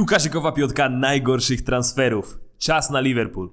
Piłkarzykowa piątka najgorszych transferów. Czas na Liverpool.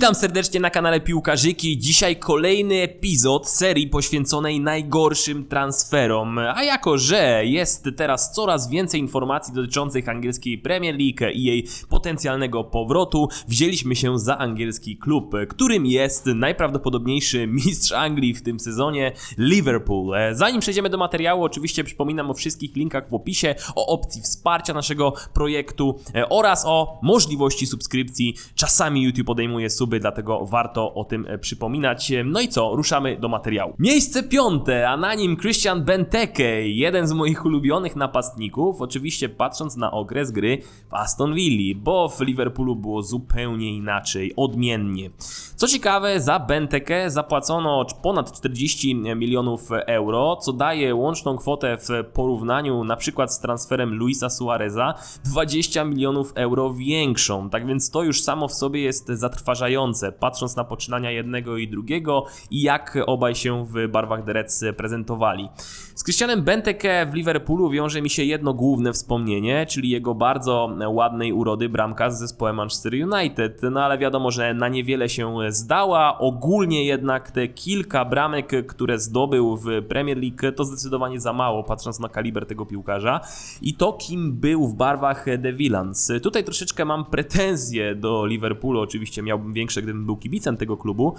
Witam serdecznie na kanale Piłkarzyki. Dzisiaj kolejny epizod serii poświęconej najgorszym transferom. A jako, że jest teraz coraz więcej informacji dotyczących angielskiej Premier League i jej potencjalnego powrotu, wzięliśmy się za angielski klub, którym jest najprawdopodobniejszy mistrz Anglii w tym sezonie Liverpool. Zanim przejdziemy do materiału, oczywiście przypominam o wszystkich linkach w opisie, o opcji wsparcia naszego projektu e, oraz o możliwości subskrypcji. Czasami YouTube podejmuje suby, dlatego warto o tym e, przypominać. No i co, ruszamy do materiału. Miejsce piąte, a na nim Christian Benteke, jeden z moich ulubionych napastników, oczywiście patrząc na okres gry w Aston Villa, bo w Liverpoolu było zupełnie inaczej, odmiennie. Co ciekawe, za Bentekę zapłacono ponad 40 milionów euro, co daje łączną kwotę w porównaniu na przykład z transferem Luisa Suareza 20 milionów euro większą. Tak więc to już samo w sobie jest zatrważające, patrząc na poczynania jednego i drugiego i jak obaj się w barwach The prezentowali. Z Christianem Benteke w Liverpoolu wiąże mi się jedno główne wspomnienie, czyli jego bardzo ładnej urody bramka z zespołem Manchester United, no ale wiadomo, że na niewiele się zdała. Ogólnie jednak te kilka bramek, które zdobył w Premier League, to zdecydowanie za mało, patrząc na kaliber tego piłkarza i to, kim był w barwach The Villans. Tutaj troszeczkę mam pretensje do Liverpoolu, oczywiście miałbym większe, gdybym był kibicem tego klubu,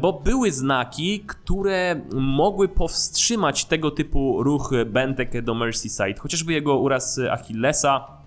bo były znaki, które mogły powstrzymać tego typu ruch Bentek do Merseyside, chociażby jego uraz Achillesa,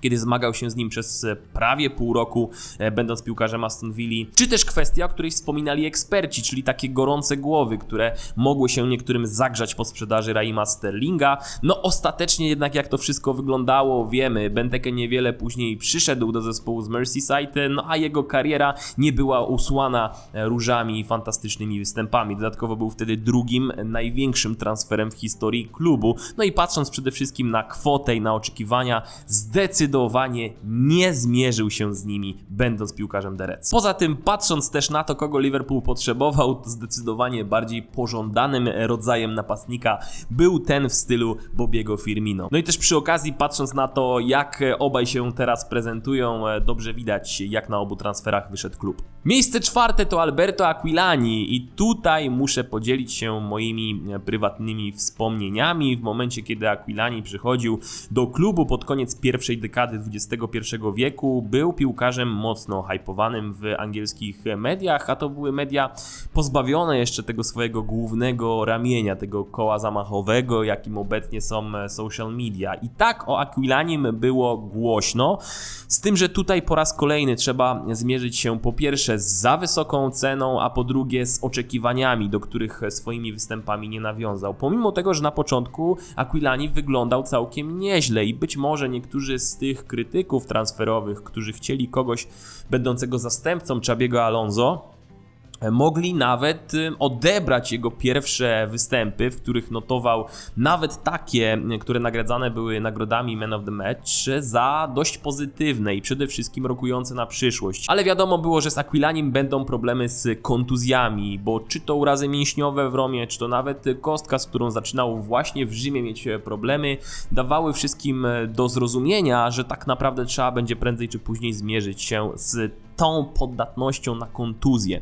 kiedy zmagał się z nim przez e, prawie pół roku, e, będąc piłkarzem Aston Villa, czy też kwestia, o której wspominali eksperci, czyli takie gorące głowy, które mogły się niektórym zagrzać po sprzedaży Raima Sterlinga. No ostatecznie jednak jak to wszystko wyglądało, wiemy, Benteke niewiele później przyszedł do zespołu z Merseyside, no a jego kariera nie była usłana e, różami i fantastycznymi występami. Dodatkowo był wtedy drugim największym transferem w historii klubu. No i patrząc przede wszystkim na kwotę i na oczekiwania, zdecydowanie zdecydowanie nie zmierzył się z nimi, będąc piłkarzem Reds. Poza tym, patrząc też na to, kogo Liverpool potrzebował, to zdecydowanie bardziej pożądanym rodzajem napastnika był ten w stylu Bobiego Firmino. No i też przy okazji, patrząc na to, jak obaj się teraz prezentują, dobrze widać, jak na obu transferach wyszedł klub. Miejsce czwarte to Alberto Aquilani i tutaj muszę podzielić się moimi prywatnymi wspomnieniami. W momencie, kiedy Aquilani przychodził do klubu pod koniec pierwszej dekady, dekady XXI wieku był piłkarzem mocno hypowanym w angielskich mediach, a to były media pozbawione jeszcze tego swojego głównego ramienia, tego koła zamachowego, jakim obecnie są social media. I tak o Aquilanim było głośno, z tym, że tutaj po raz kolejny trzeba zmierzyć się po pierwsze z za wysoką ceną, a po drugie z oczekiwaniami, do których swoimi występami nie nawiązał. Pomimo tego, że na początku Aquilani wyglądał całkiem nieźle i być może niektórzy z tych tych krytyków transferowych, którzy chcieli kogoś będącego zastępcą Czabiego Alonso, mogli nawet odebrać jego pierwsze występy, w których notował nawet takie, które nagradzane były nagrodami Man of the Match, za dość pozytywne i przede wszystkim rokujące na przyszłość. Ale wiadomo było, że z Aquilanim będą problemy z kontuzjami, bo czy to urazy mięśniowe w Romie, czy to nawet kostka, z którą zaczynał właśnie w Rzymie mieć problemy, dawały wszystkim do zrozumienia, że tak naprawdę trzeba będzie prędzej czy później zmierzyć się z tą poddatnością na kontuzję.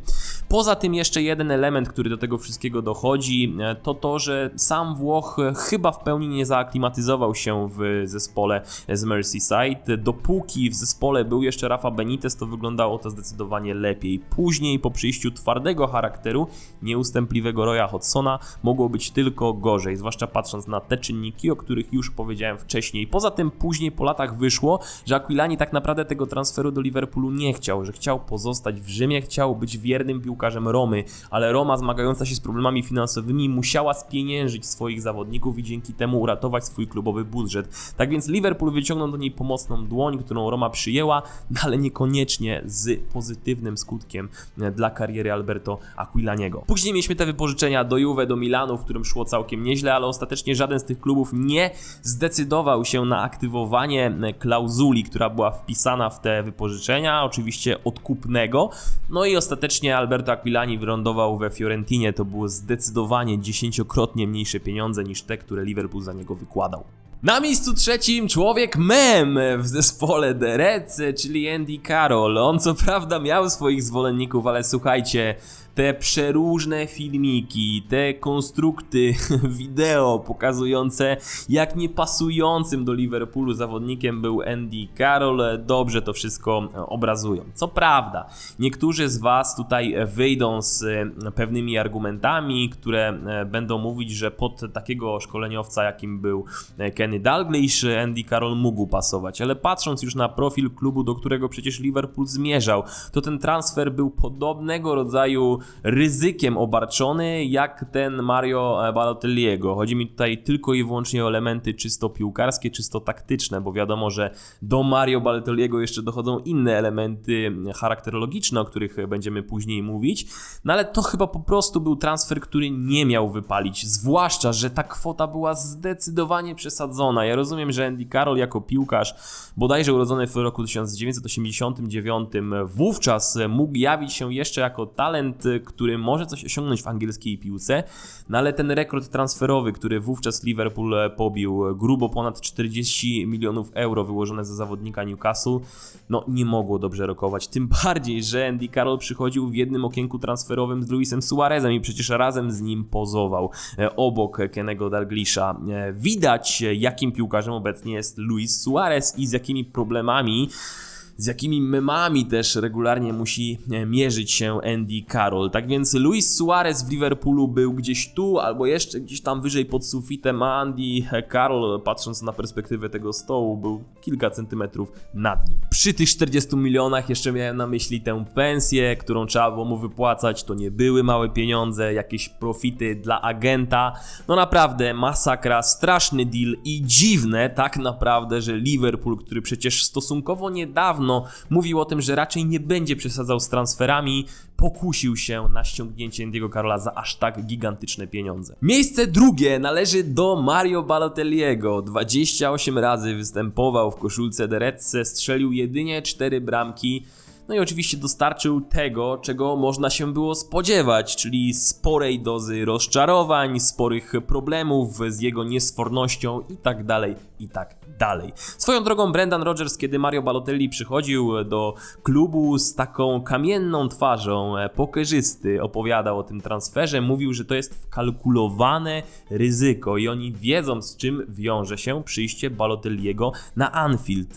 Poza tym jeszcze jeden element, który do tego wszystkiego dochodzi, e, to to, że sam Włoch chyba w pełni nie zaaklimatyzował się w zespole z Merseyside. Dopóki w zespole był jeszcze Rafa Benitez, to wyglądało to zdecydowanie lepiej. Później po przyjściu twardego charakteru, nieustępliwego Roya Hodsona, mogło być tylko gorzej, zwłaszcza patrząc na te czynniki, o których już powiedziałem wcześniej. Poza tym później po latach wyszło, że Aquilani tak naprawdę tego transferu do Liverpoolu nie chciał, że chciał pozostać w Rzymie, chciał być wiernym piłkarzem Romy, ale Roma zmagająca się z problemami finansowymi musiała spieniężyć swoich zawodników i dzięki temu uratować swój klubowy budżet. Tak więc Liverpool wyciągnął do niej pomocną dłoń, którą Roma przyjęła, no ale niekoniecznie z pozytywnym skutkiem dla kariery Alberto Aquilaniego. Później mieliśmy te wypożyczenia do Juve, do Milanu, w którym szło całkiem nieźle, ale ostatecznie żaden z tych klubów nie zdecydował się na aktywowanie klauzuli, która była wpisana w te wypożyczenia. Oczywiście odkupnego. No i ostatecznie Alberto Roberto Aquilani wylądował we Fiorentinie, to było zdecydowanie dziesięciokrotnie mniejsze pieniądze niż te, które Liverpool za niego wykładał. Na miejscu trzecim człowiek mem w zespole The Reds, czyli Andy Carroll. On co prawda miał swoich zwolenników, ale słuchajcie, te przeróżne filmiki, te konstrukty wideo pokazujące jak niepasującym do Liverpoolu zawodnikiem był Andy Carroll, dobrze to wszystko obrazują. Co prawda, niektórzy z Was tutaj wyjdą z pewnymi argumentami, które będą mówić, że pod takiego szkoleniowca, jakim był Kenny Dalglish, Andy Carroll mógł pasować, ale patrząc już na profil klubu, do którego przecież Liverpool zmierzał, to ten transfer był podobnego rodzaju ryzykiem obarczony jak ten Mario Balotelliego. Chodzi mi tutaj tylko i wyłącznie o elementy czysto piłkarskie, czysto taktyczne, bo wiadomo, że do Mario Balotelliego jeszcze dochodzą inne elementy charakterologiczne, o których będziemy później mówić. No ale to chyba po prostu był transfer, który nie miał wypalić, zwłaszcza, że ta kwota była zdecydowanie przesadzona. Ja rozumiem, że Andy Carroll jako piłkarz, bodajże urodzony w roku 1989, wówczas mógł jawić się jeszcze jako talent, który może coś osiągnąć w angielskiej piłce, no ale ten rekord transferowy, który wówczas Liverpool pobił, grubo ponad 40 milionów euro wyłożone za zawodnika Newcastle, no nie mogło dobrze rokować. Tym bardziej, że Andy Carroll przychodził w jednym okienku transferowym z Luisem Suarezem i przecież razem z nim pozował e, obok Kenego Dalglisha. E, widać, jakim piłkarzem obecnie jest Luis Suarez i z jakimi problemami z jakimi memami też regularnie musi e, mierzyć się Andy Carroll. Tak więc Luis Suarez w Liverpoolu był gdzieś tu, albo jeszcze gdzieś tam wyżej pod sufitem, a Andy Carroll, patrząc na perspektywę tego stołu, był kilka centymetrów nad nim. Przy tych 40 milionach jeszcze miałem na myśli tę pensję, którą trzeba było mu wypłacać. To nie były małe pieniądze, jakieś profity dla agenta. No naprawdę masakra, straszny deal i dziwne tak naprawdę, że Liverpool, który przecież stosunkowo niedawno mówił o tym, że raczej nie będzie przesadzał z transferami, pokusił się na ściągnięcie Andiego Carola za aż tak gigantyczne pieniądze. Miejsce drugie należy do Mario Balotelliego. 28 razy występował w koszulce Deretce, strzelił jedynie 4 bramki. No i oczywiście dostarczył tego, czego można się było spodziewać, czyli sporej dozy rozczarowań, sporych problemów z jego niesfornością i tak dalej, i tak. Swoją drogą Brendan Rodgers, kiedy Mario Balotelli przychodził do klubu z taką kamienną twarzą, e, pokerzysty, opowiadał o tym transferze, mówił, że to jest wkalkulowane ryzyko i oni wiedzą z czym wiąże się przyjście Balotelliego na Anfield.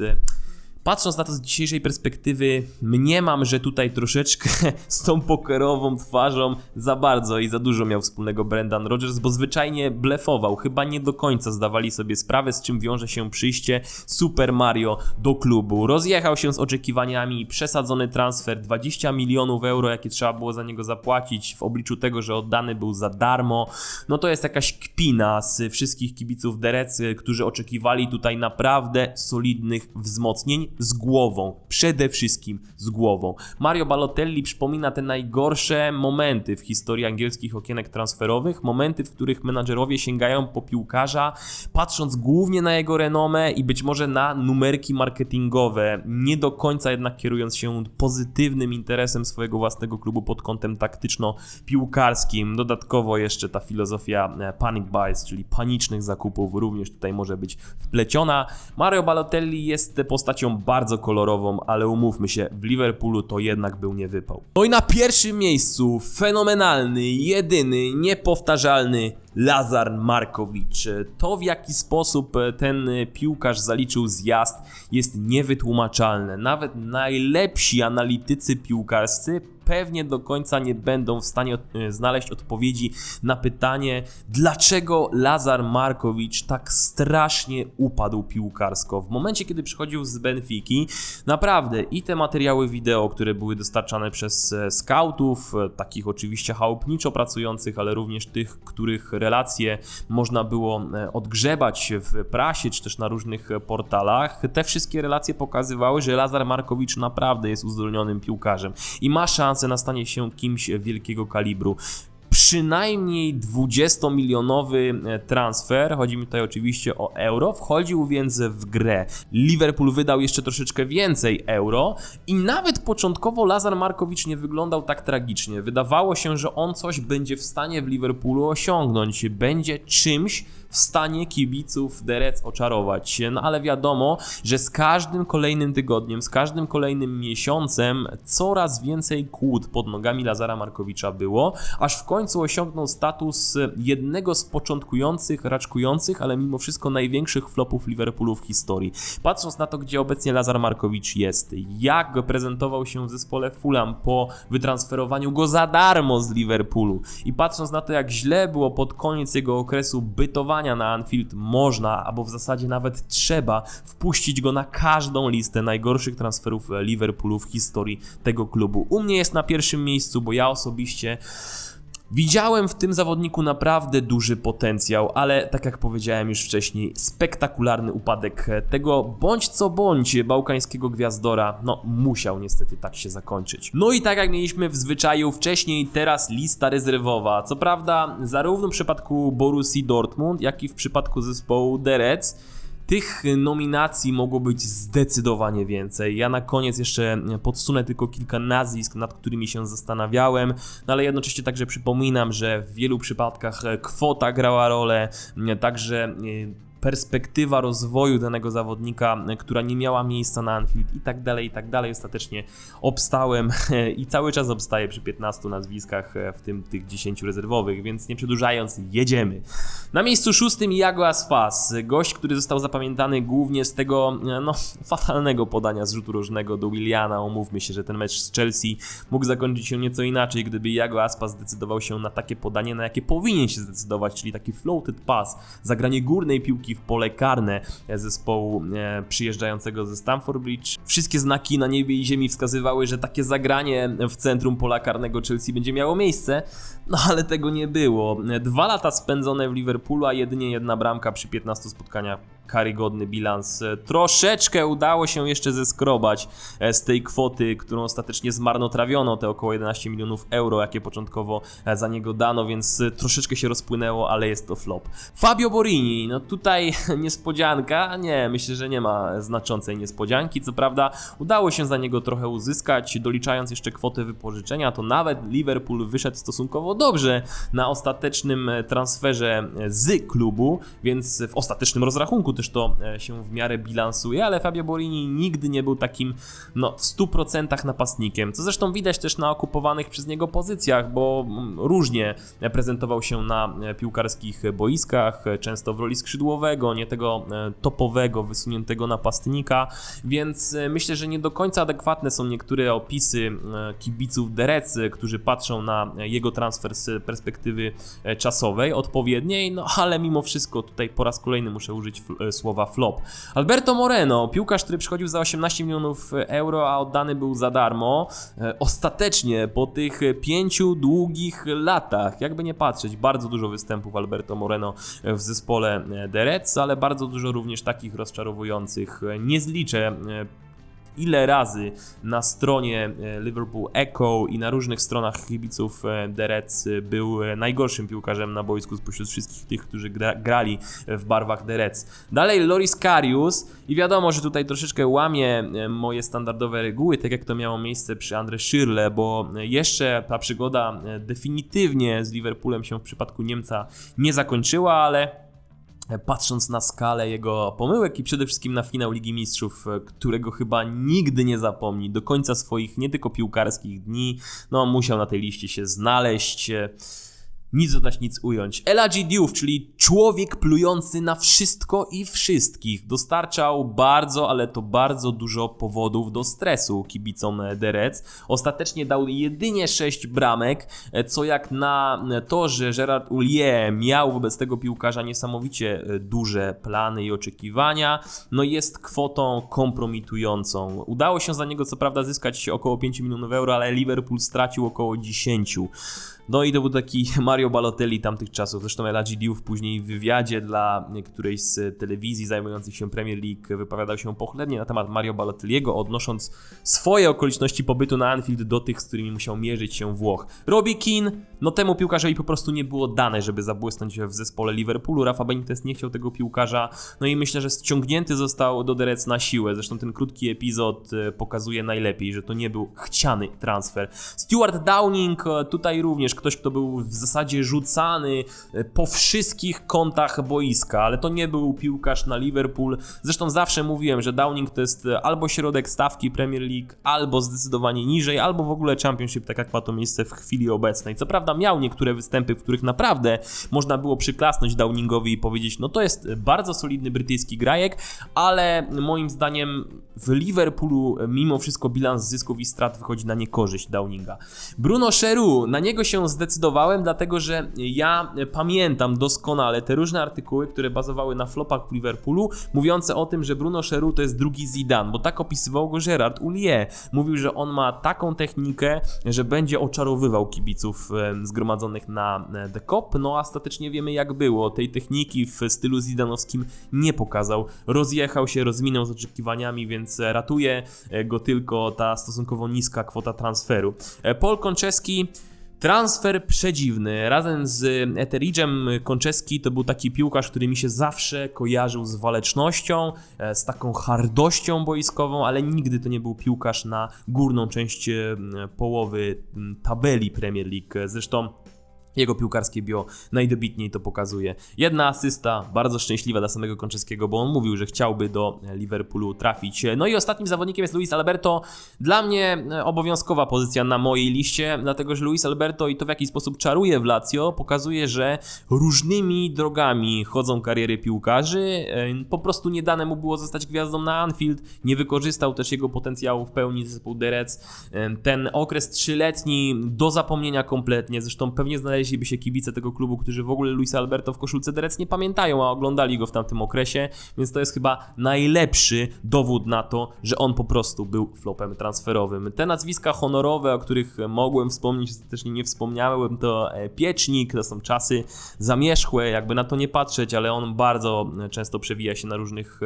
Patrząc na to z dzisiejszej perspektywy, mniemam, że tutaj troszeczkę z tą pokerową twarzą za bardzo i za dużo miał wspólnego Brendan Rodgers, bo zwyczajnie blefował. Chyba nie do końca zdawali sobie sprawę, z czym wiąże się przyjście Super Mario do klubu. Rozjechał się z oczekiwaniami, przesadzony transfer 20 milionów euro, jakie trzeba było za niego zapłacić w obliczu tego, że oddany był za darmo. No to jest jakaś kpina z wszystkich kibiców Derec, którzy oczekiwali tutaj naprawdę solidnych wzmocnień z głową, przede wszystkim z głową. Mario Balotelli przypomina te najgorsze momenty w historii angielskich okienek transferowych, momenty, w których menadżerowie sięgają po piłkarza, patrząc głównie na jego renomę i być może na numerki marketingowe, nie do końca jednak kierując się pozytywnym interesem swojego własnego klubu pod kątem taktyczno-piłkarskim. Dodatkowo jeszcze ta filozofia e, panic buys, czyli panicznych zakupów również tutaj może być wpleciona. Mario Balotelli jest postacią bardzo kolorową, ale umówmy się, w Liverpoolu to jednak był niewypał. No i na pierwszym miejscu fenomenalny, jedyny, niepowtarzalny Lazar Markowicz. To w jaki sposób ten piłkarz zaliczył zjazd jest niewytłumaczalne. Nawet najlepsi analitycy piłkarscy pewnie do końca nie będą w stanie e, znaleźć odpowiedzi na pytanie, dlaczego Lazar Markowicz tak strasznie upadł piłkarsko. W momencie, kiedy przychodził z Benfiki, naprawdę i te materiały wideo, które były dostarczane przez e, scoutów, e, takich oczywiście chałupniczo pracujących, ale również tych, których relacje można było odgrzebać w prasie czy też na różnych portalach, te wszystkie relacje pokazywały, że Lazar Markowicz naprawdę jest uzdolnionym piłkarzem i ma szansę szansę na stanie się kimś wielkiego kalibru przynajmniej 20-milionowy e, transfer, chodzi mi tutaj oczywiście o euro, wchodził więc w grę. Liverpool wydał jeszcze troszeczkę więcej euro i nawet początkowo Lazar Markowicz nie wyglądał tak tragicznie. Wydawało się, że on coś będzie w stanie w Liverpoolu osiągnąć, będzie czymś, w stanie kibiców Reds oczarować. No ale wiadomo, że z każdym kolejnym tygodniem, z każdym kolejnym miesiącem coraz więcej kłód pod nogami Lazara Markowicza było, aż w końcu osiągnął status jednego z początkujących, raczkujących, ale mimo wszystko największych flopów Liverpoolu w historii. Patrząc na to, gdzie obecnie Lazar Markowicz jest, jak prezentował się w zespole Fulham po wytransferowaniu go za darmo z Liverpoolu i patrząc na to, jak źle było pod koniec jego okresu bytowania na Anfield można, albo w zasadzie nawet trzeba wpuścić go na każdą listę najgorszych transferów Liverpoolu w historii tego klubu. U mnie jest na pierwszym miejscu, bo ja osobiście Widziałem w tym zawodniku naprawdę duży potencjał, ale tak jak powiedziałem już wcześniej, spektakularny upadek tego bądź co bądź bałkańskiego gwiazdora, no musiał niestety tak się zakończyć. No i tak jak mieliśmy w zwyczaju wcześniej, teraz lista rezerwowa. Co prawda, zarówno w przypadku Borussii Dortmund, jak i w przypadku zespołu Reds, tych nominacji mogło być zdecydowanie więcej. Ja na koniec jeszcze podsunę tylko kilka nazwisk, nad którymi się zastanawiałem, no ale jednocześnie także przypominam, że w wielu przypadkach kwota grała rolę, także e, perspektywa rozwoju danego zawodnika, która nie miała miejsca na Anfield i tak dalej, i tak dalej. Ostatecznie obstałem i cały czas obstaję przy 15 nazwiskach, w tym tych 10 rezerwowych, więc nie przedłużając, jedziemy. Na miejscu szóstym Iago Aspas, gość, który został zapamiętany głównie z tego no, fatalnego podania z rzutu rożnego do Williana. Omówmy się, że ten mecz z Chelsea mógł zakończyć się nieco inaczej, gdyby Iago Aspas zdecydował się na takie podanie, na jakie powinien się zdecydować, czyli taki floated pass, zagranie górnej piłki w pole karne zespołu e, przyjeżdżającego ze Stamford Bridge. Wszystkie znaki na niebie i ziemi wskazywały, że takie zagranie w centrum pola karnego Chelsea będzie miało miejsce, no ale tego nie było. Dwa lata spędzone w Liverpoolu, a jedynie jedna bramka przy 15 spotkaniach karygodny bilans. Troszeczkę udało się jeszcze zeskrobać e, z tej kwoty, którą ostatecznie zmarnotrawiono, te około 11 milionów euro, jakie początkowo e, za niego dano, więc e, troszeczkę się rozpłynęło, ale jest to flop. Fabio Borini, no tutaj niespodzianka, nie, myślę, że nie ma znaczącej niespodzianki, co prawda udało się za niego trochę uzyskać, doliczając jeszcze kwotę wypożyczenia, to nawet Liverpool wyszedł stosunkowo dobrze na ostatecznym transferze z klubu, więc w ostatecznym rozrachunku też to e, się w miarę bilansuje, ale Fabio Borini nigdy nie był takim no, w 100% napastnikiem, co zresztą widać też na okupowanych przez niego pozycjach, bo mm, różnie prezentował się na e, piłkarskich boiskach, e, często w roli skrzydłowego, nie tego topowego, wysuniętego napastnika, więc myślę, że nie do końca adekwatne są niektóre opisy kibiców Derecy, którzy patrzą na jego transfer z perspektywy czasowej, odpowiedniej, no ale mimo wszystko tutaj po raz kolejny muszę użyć słowa flop. Alberto Moreno, piłkarz, który przychodził za 18 milionów euro, a oddany był za darmo. E, ostatecznie po tych pięciu długich latach, jakby nie patrzeć, bardzo dużo występów Alberto Moreno w zespole The Reds, ale bardzo dużo również takich rozczarowujących. Nie zliczę ile razy na stronie e, Liverpool Echo i na różnych stronach kibiców e, The Reds e, był najgorszym piłkarzem na boisku spośród wszystkich tych, którzy gra, grali w barwach The Reds. Dalej Loris Karius i wiadomo, że tutaj troszeczkę łamie moje standardowe reguły, tak jak to miało miejsce przy Andre Schürrle, bo jeszcze ta przygoda definitywnie z Liverpoolem się w przypadku Niemca nie zakończyła, ale patrząc na skalę jego pomyłek i przede wszystkim na finał Ligi Mistrzów, e, którego chyba nigdy nie zapomni do końca swoich nie tylko piłkarskich dni, no musiał na tej liście się znaleźć. E, nic dodać, nic ująć. Elijah Diouf, czyli człowiek plujący na wszystko i wszystkich, dostarczał bardzo, ale to bardzo dużo powodów do stresu kibicom The Reds. Ostatecznie dał jedynie 6 bramek, co jak na to, że Gerard Ulie miał wobec tego piłkarza niesamowicie duże plany i oczekiwania, no jest kwotą kompromitującą. Udało się za niego co prawda zyskać około 5 milionów euro, ale Liverpool stracił około 10. No i to był taki Mario Balotelli tamtych czasów. Zresztą Elijah Diouf później w wywiadzie dla którejś z telewizji zajmujących się Premier League wypowiadał się pochlebnie na temat Mario Balotelliego, odnosząc swoje okoliczności pobytu na Anfield do tych, z którymi musiał mierzyć się Włoch. Robbie Keane no temu piłkarzowi po prostu nie było dane, żeby zabłysnąć w zespole Liverpoolu. Rafa Benitez nie chciał tego piłkarza, no i myślę, że ściągnięty został do Derec na siłę. Zresztą ten krótki epizod e, pokazuje najlepiej, że to nie był chciany transfer. Stuart Downing e, tutaj również ktoś, kto był w zasadzie rzucany e, po wszystkich kątach boiska, ale to nie był piłkarz na Liverpool. Zresztą zawsze mówiłem, że Downing to jest albo środek stawki Premier League, albo zdecydowanie niżej, albo w ogóle Championship, tak jak ma to miejsce w chwili obecnej. Co prawda miał niektóre występy, w których naprawdę można było przyklasnąć Downingowi i powiedzieć, no to jest bardzo solidny brytyjski grajek, ale moim zdaniem w Liverpoolu mimo wszystko bilans zysków i strat wychodzi na niekorzyść Downinga. Bruno Cheru, na niego się zdecydowałem, dlatego że ja pamiętam doskonale te różne artykuły, które bazowały na flopach w Liverpoolu, mówiące o tym, że Bruno Cheru to jest drugi Zidane, bo tak opisywał go Gerard Ulie. Mówił, że on ma taką technikę, że będzie oczarowywał kibiców zgromadzonych na e, The Cop, no a ostatecznie wiemy jak było. Tej techniki w stylu zidanowskim nie pokazał. Rozjechał się, rozminął z oczekiwaniami, więc e, ratuje e, go tylko ta stosunkowo niska kwota transferu. Paul Konczewski Transfer przedziwny. Razem z Etheridge'em Konczewski to był taki piłkarz, który mi się zawsze kojarzył z walecznością, e, z taką hardością boiskową, ale nigdy to nie był piłkarz na górną część e, połowy tabeli Premier League. Zresztą jego piłkarskie bio najdobitniej to pokazuje. Jedna asysta, bardzo szczęśliwa dla samego Konczewskiego, bo on mówił, że chciałby do Liverpoolu trafić. No i ostatnim zawodnikiem jest Luis Alberto. Dla mnie e, obowiązkowa pozycja na mojej liście, dlatego że Luis Alberto i to w jaki sposób czaruje w Lazio pokazuje, że różnymi drogami chodzą kariery piłkarzy. E, Po prostu nie dane mu było zostać gwiazdą na Anfield, nie wykorzystał też jego potencjału w pełni zespół Derec. E, Ten okres trzyletni do zapomnienia kompletnie, zresztą pewnie znaleźliby się kibice tego klubu, którzy w ogóle Luisa Alberto w koszulce Derec nie pamiętają, a oglądali go w tamtym okresie, więc to jest chyba najlepszy dowód na to, że on po prostu był flopem transferowym. Te nazwiska honorowe, o których mogłem wspomnieć, ostatecznie nie wspomniałem, to e, Piecznik, to są czasy zamierzchłe, jakby na to nie patrzeć, ale on bardzo często przewija się na różnych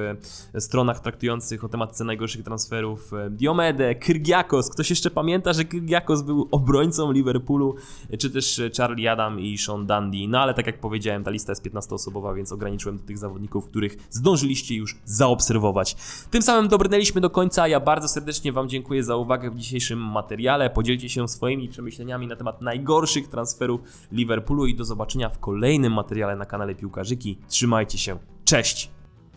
e, stronach traktujących o tematyce najgorszych transferów. E, Diomede, Kyrgiakos, ktoś jeszcze pamięta, że Kyrgiakos był obrońcą Liverpoolu, czy też e, Charlie Adam i Sean Dundee, no ale tak jak powiedziałem, ta lista jest 15-osobowa, więc ograniczyłem do tych zawodników, których zdążyliście już zaobserwować. Tym samym dobrnęliśmy do końca, ja bardzo serdecznie Wam dziękuję za uwagę w dzisiejszym materiale, podzielcie się swoimi przemyśleniami na temat najgorszych transferów Liverpoolu i do zobaczenia w kolejnym materiale na kanale Piłkarzyki. Trzymajcie się, cześć!